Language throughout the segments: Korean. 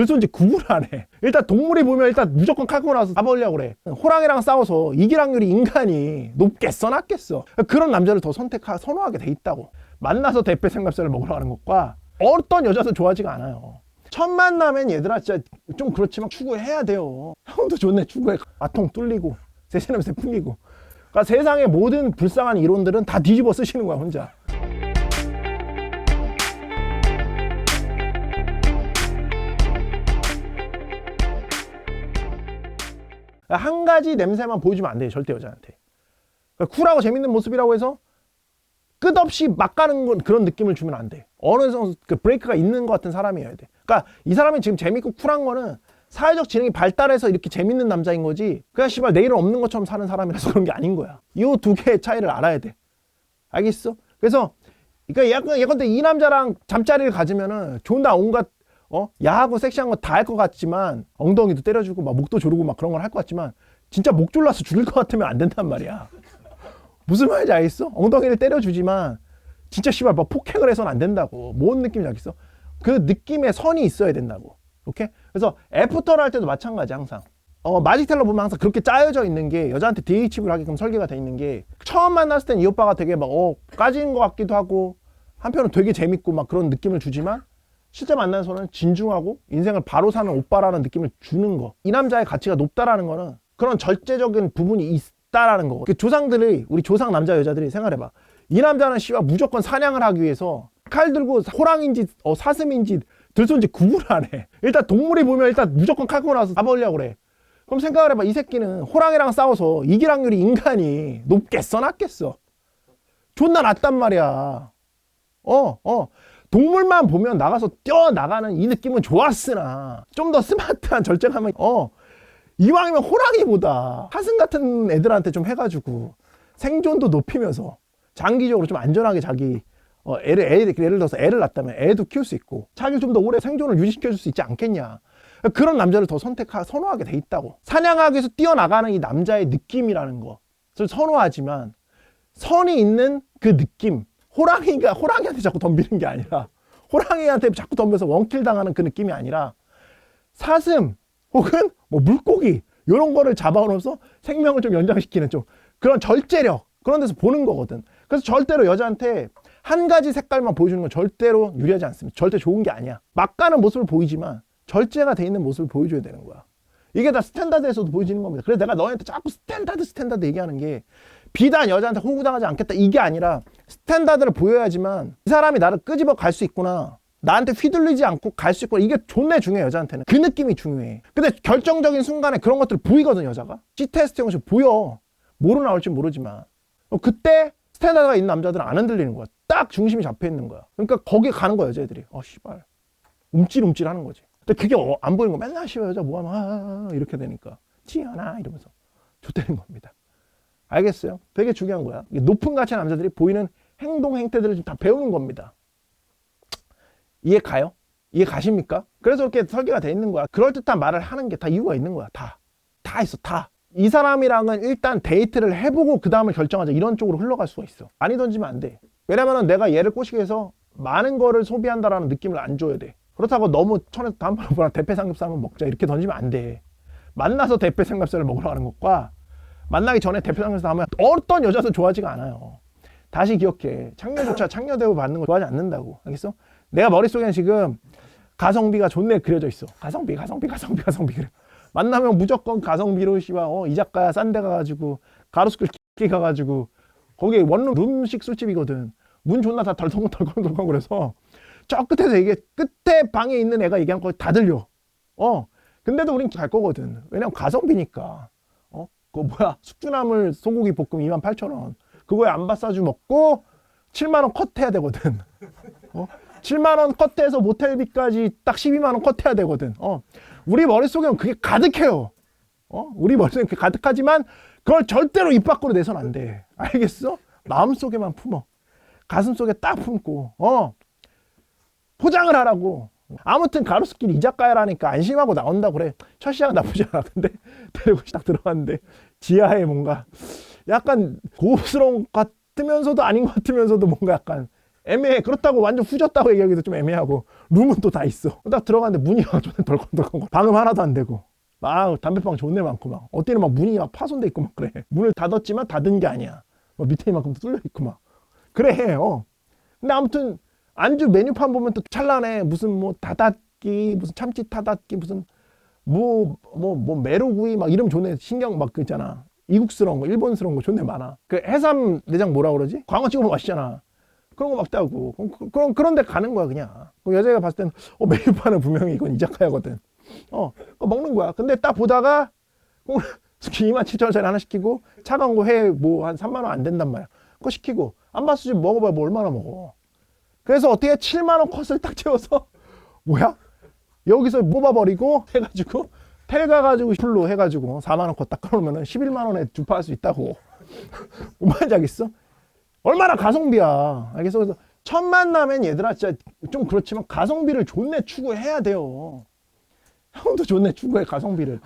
들쏘는지 구분을 안 해. 일단 동물이 보면 일단 무조건 칼고 나서 잡아오려고 그래. 호랑이랑 싸워서 이길 확률이 인간이 높겠어, 낮겠어. 그런 남자를 더 선택하, 선호하게 돼 있다고. 만나서 대패 삼겹살을 먹으러 가는 것과 어떤 여자도 좋아하지가 않아요. 첫 만나면 얘들아 진짜 좀 그렇지만 추구해야 돼요. 형도 좋네 추구해. 아통 뚫리고 세세 냄새 풍기고. 그러니까 세상의 모든 불쌍한 이론들은 다 뒤집어 쓰시는 거야 혼자. 한 가지 냄새만 보여주면 안 돼요 절대 여자한테. 그러니까 쿨하고 재밌는 모습이라고 해서 끝없이 막 가는 건 그런 느낌을 주면 안 돼. 어느 정도 그 브레이크가 있는 것 같은 사람이어야 돼. 그러니까 이 사람이 지금 재밌고 쿨한 거는 사회적 지능이 발달해서 이렇게 재밌는 남자인 거지. 그냥 씨발 내일은 없는 것처럼 사는 사람이라서 그런 게 아닌 거야. 이 두 개의 차이를 알아야 돼. 알겠어? 그래서 그러니까 예컨대 이 남자랑 잠자리를 가지면은 존나 온갖 어 야하고 섹시한 거다할 것 같지만 엉덩이도 때려주고 막 목도 조르고 막 그런 걸 할 것 같지만 진짜 목 졸라서 죽을 것 같으면 안 된단 말이야. 무슨 말인지 알겠어? 엉덩이를 때려주지만 진짜 씨발 막 폭행을 해서는 안 된다고. 뭔 느낌인지 알겠어? 그 느낌의 선이 있어야 된다고. 오케이? 그래서 애프터를 할 때도 마찬가지 항상. 어, 마직 텔러 보면 항상 그렇게 짜여져 있는 게 여자한테 DH를 하게끔 설계가 돼 있는 게 처음 만났을 땐 이 오빠가 되게 막 어, 까진 것 같기도 하고 한편은 되게 재밌고 막 그런 느낌을 주지만 실제 만나서는 진중하고 인생을 바로 사는 오빠라는 느낌을 주는 거. 이 남자의 가치가 높다라는 거는 그런 절제적인 부분이 있다라는 거. 그 조상들이 우리 조상 남자 여자들이 생각해봐. 이 남자는 씨와 무조건 사냥을 하기 위해서 칼 들고 호랑인지 어, 사슴인지 들쏘는지 구분을 안 해. 일단 동물이 보면 일단 무조건 칼고 나서 잡아오려고 그래. 그럼 생각을 해봐. 이 새끼는 호랑이랑 싸워서 이길 확률이 인간이 높겠어, 낮겠어? 존나 낮단 말이야. 어, 어. 동물만 보면 나가서 뛰어나가는 이 느낌은 좋았으나 좀 더 스마트한 절제감은 어 이왕이면 호랑이보다 사슴 같은 애들한테 좀 해가지고 생존도 높이면서 장기적으로 좀 안전하게 자기 어, 애를, 애, 예를 들어서 애를 낳았다면 애도 키울 수 있고 자기를 좀 더 오래 생존을 유지시켜 줄 수 있지 않겠냐. 그런 남자를 더 선택하 선호하게 돼 있다고. 사냥하기 위해서 뛰어나가는 이 남자의 느낌이라는 것을 선호하지만 선이 있는 그 느낌 호랑이가 호랑이한테 자꾸 덤비는 게 아니라 호랑이한테 자꾸 덤벼서 원킬 당하는 그 느낌이 아니라 사슴 혹은 뭐 물고기 이런 거를 잡아오면서 생명을 좀 연장시키는 좀 그런 절제력 그런 데서 보는 거거든. 그래서 절대로 여자한테 한 가지 색깔만 보여주는 건 절대로 유리하지 않습니다. 절대 좋은 게 아니야. 막 가는 모습을 보이지만 절제가 돼 있는 모습을 보여줘야 되는 거야. 이게 다 스탠다드에서도 보여지는 겁니다. 그래서 내가 너한테 자꾸 스탠다드 스탠다드 얘기하는 게 비단 여자한테 호구당하지 않겠다 이게 아니라 스탠다드를 보여야지만 이 사람이 나를 끄집어 갈 수 있구나. 나한테 휘둘리지 않고 갈 수 있구나. 이게 존나 중요해 여자한테는. 그 느낌이 중요해. 근데 결정적인 순간에 그런 것들을 보이거든 여자가. C 테스트 형식 보여. 뭐로 나올지 모르지만. 어, 그때 스탠다드가 있는 남자들은 안 흔들리는 거야. 딱 중심이 잡혀 있는 거야. 그러니까 거기 가는 거야 여자애들이. 어 씨발. 움찔움찔 하는 거지. 근데 그게 어, 안 보이는 거 맨날 씨발 여자 뭐하면 아, 이렇게 되니까 지연아 이러면서 좋다는 겁니다. 알겠어요? 되게 중요한 거야. 높은 가치의 남자들이 보이는 행동 행태들을 지금 다 배우는 겁니다. 이해 가요? 이해 가십니까? 그래서 이렇게 설계가 돼 있는 거야. 그럴듯한 말을 하는 게 다 이유가 있는 거야. 다. 다 있어. 다. 이 사람이랑은 일단 데이트를 해보고 그 다음을 결정하자. 이런 쪽으로 흘러갈 수가 있어. 많이 던지면 안 돼. 왜냐면은 내가 얘를 꼬시기 위해서 많은 거를 소비한다라는 느낌을 안 줘야 돼. 그렇다고 너무 천에서 다음번에 뭐라 대패 삼겹살 한번 먹자. 이렇게 던지면 안 돼. 만나서 대패 삼겹살을 먹으러 가는 것과 만나기 전에 대패 삼겹살 하면 어떤 여자도 좋아하지가 않아요. 다시 기억해. 창녀조차 창녀 대우 받는 거 좋아하지 않는다고. 알겠어? 내가 머릿속에는 지금 가성비가 존내 그려져 있어. 가성비, 가성비, 가성비, 가성비 그래. 만나면 무조건 가성비로 씨발 어, 이 작가야 싼데 가가지고 가로수길 깊게 가가지고 거기 원룸 룸식 술집이거든. 문 존나 다 덜컹덜컹덜컹 그래서 저 끝에서 얘기 끝에 방에 있는 애가 얘기한 거 다 들려. 어. 근데도 우린 갈 거거든. 왜냐면 가성비니까. 어? 그거 뭐야? 숙주나물 소고기 볶음 28,000원. 그거에 안바싸주 먹고 7만 원 컷해야 되거든. 어? 7만 원 컷해서 모텔비까지 딱 12만 원 컷해야 되거든. 어. 우리 머릿속에는 그게 가득해요. 어? 우리 머릿속에 그게 가득하지만 그걸 절대로 입 밖으로 내선 안 돼. 알겠어? 마음속에만 품어. 가슴속에 딱 품고. 어. 포장을 하라고. 아무튼 가로수길 이 작가야라니까 안심하고 나온다 그래. 첫 시작 나쁘지 않아. 근데 데리고 딱 들어갔는데 지하에 뭔가 약간 고급스러운 것 같으면서도 아닌 것 같으면서도 뭔가 약간 애매해. 그렇다고 완전 후졌다고 얘기하기도 좀 애매하고 룸은 또 다 있어. 딱 들어갔는데 문이 막 존나 덜컹덜컹. 방음 하나도 안 되고. 막 담배방 존내 많고 막. 어때는 막 문이 막 파손돼 있고 막 그래. 문을 닫았지만 닫은 게 아니야. 막 밑에 이만큼 뚫려 있고 막. 그래. 어. 근데 아무튼 안주 메뉴판 보면 또 찰나네. 무슨 뭐 다닫기, 무슨 참치 타닫기, 무슨 뭐뭐 뭐 메로구이 막 이름 좋네. 신경 막 그 있잖아. 이국스러운 거, 일본스러운 거 존내 많아. 그 해삼 내장 뭐라 그러지? 광어 찍으면 맛있잖아. 그런 거 막다고. 그- 그럼 그런 데 가는 거야, 그냥. 그 여자가 봤을 땐, 어, 메뉴판은 분명히 이건 이자카야거든. 어, 그거 먹는 거야. 근데 딱 보다가, 2만 7천 원짜리 하나 시키고, 차가운 거회뭐한 3만 원 안 된단 말이야. 그거 시키고, 안바스집 먹어봐야 뭐 얼마나 먹어. 그래서 어떻게 7만 원 컷을 딱 채워서, 뭐야? 여기서 뽑아버리고, 해가지고, 텔 가가지고 풀로 해가지고 4만 원컷딱 끊으면은 11만 원에 주파할 수 있다고. 뭔 말인지 알겠어? 얼마나 가성비야. 알겠어? 그래서 첫 만나면 얘들아 진짜 좀 그렇지만 가성비를 존내 추구해야 돼요. 형도 존내 추구해 가성비를.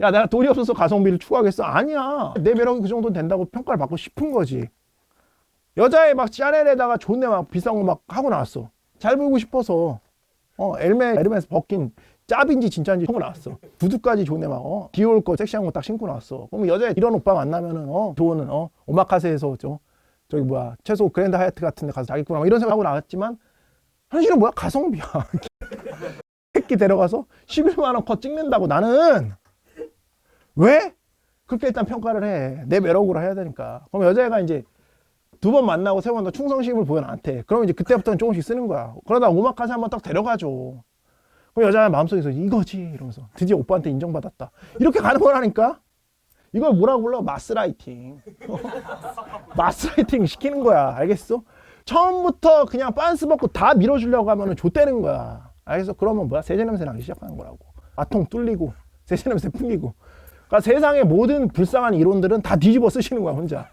야 내가 돈이 없어서 가성비를 추구하겠어? 아니야. 내 매력이 그 정도 된다고 평가를 받고 싶은 거지. 여자애 막 샤넬에다가 존내 막 비싼 거 막 하고 나왔어. 잘 보이고 싶어서. 어 엘메 에르메스 벗긴 짭인지 진짜인지 하고 나왔어. 구두까지 존내 막 어, 디올 거 섹시한 거 딱 신고 나왔어. 그럼 여자애 이런 오빠 만나면은 어 좋은 어 오마카세에서 저 저기 뭐야 최소 그랜드 하얏트 같은 데 가서 자기구나 뭐 이런 생각하고 나왔지만 현실은 뭐야? 가성비야. 새끼 데려가서 11만 원 컷 찍는다고 나는. 왜? 그렇게 일단 평가를 해 내 매력으로 해야 되니까. 그럼 여자애가 이제 두 번 만나고 세 번 더 충성심을 보여 나한테. 그러면 이제 그때부터는 조금씩 쓰는 거야. 그러다 오마카세 한번 딱 데려가줘 그럼 여자애 마음속에서 이거지 이러면서 드디어 오빠한테 인정받았다 이렇게 가는 거라니까 이걸 뭐라고 불러 마스라이팅 마스라이팅 시키는 거야. 알겠어? 처음부터 그냥 빤스 벗고 다 밀어주려고 하면은 좆되는 거야. 알겠어? 그러면 뭐야? 세제 냄새 나기 시작하는 거라고. 아통 뚫리고, 세제 냄새 풍기고. 그러니까 세상의 모든 불쌍한 이론들은 다 뒤집어 쓰시는 거야, 혼자.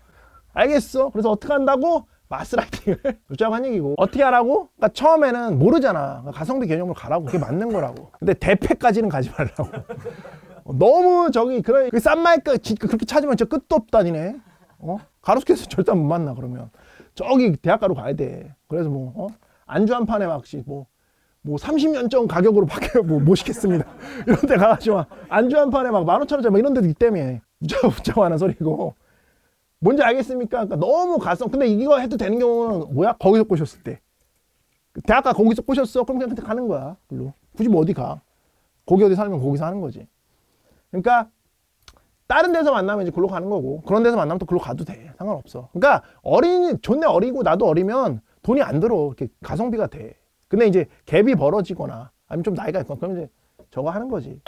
알겠어? 그래서 어떻게 한다고? 마스라이팅을 줬자고 한 얘기고. 어떻게 하라고? 그러니까 처음에는 모르잖아. 그러니까 가성비 개념을 가라고. 그게 맞는 거라고. 근데 대패까지는 가지 말라고. 어, 너무 저기 그런 그싼 마이크 지- 그렇게 찾으면 진짜 끝도 없다니네. 어? 가로수길에서 절대 못 만나 그러면 저기 대학가로 가야 돼. 그래서 뭐 어? 안주 한 판에 막시 뭐뭐 30년 전 가격으로 밖에 뭐못 시켰습니다. 이런 데 가가지고 막 안주 한 판에 막 15,000원짜리 막 이런 데도 우짜고 우짜고 하는 소리고 뭔지 알겠습니까? 그러니까 너무 가성 근데 이거 해도 되는 경우는 뭐야? 거기서 꼬셨을 때그 대학가 거기서 꼬셨어? 그럼 그냥 그때 가는 거야. 글로 굳이 뭐 어디 가? 거기 어디 살면 거기서 하는 거지. 그러니까 다른 데서 만나면 이제 글로 가는 거고 그런 데서 만나면 또 글로 가도 돼 상관없어 그러니까 어린이 존내 어리고 나도 어리면 돈이 안 들어 이렇게 가성비가 돼 근데 이제 갭이 벌어지거나 아니면 좀 나이가 있거나 그러면 이제 저거 하는 거지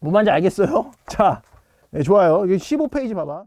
뭔 말인지 알겠어요? 자 네, 좋아요 여기 15페이지 봐봐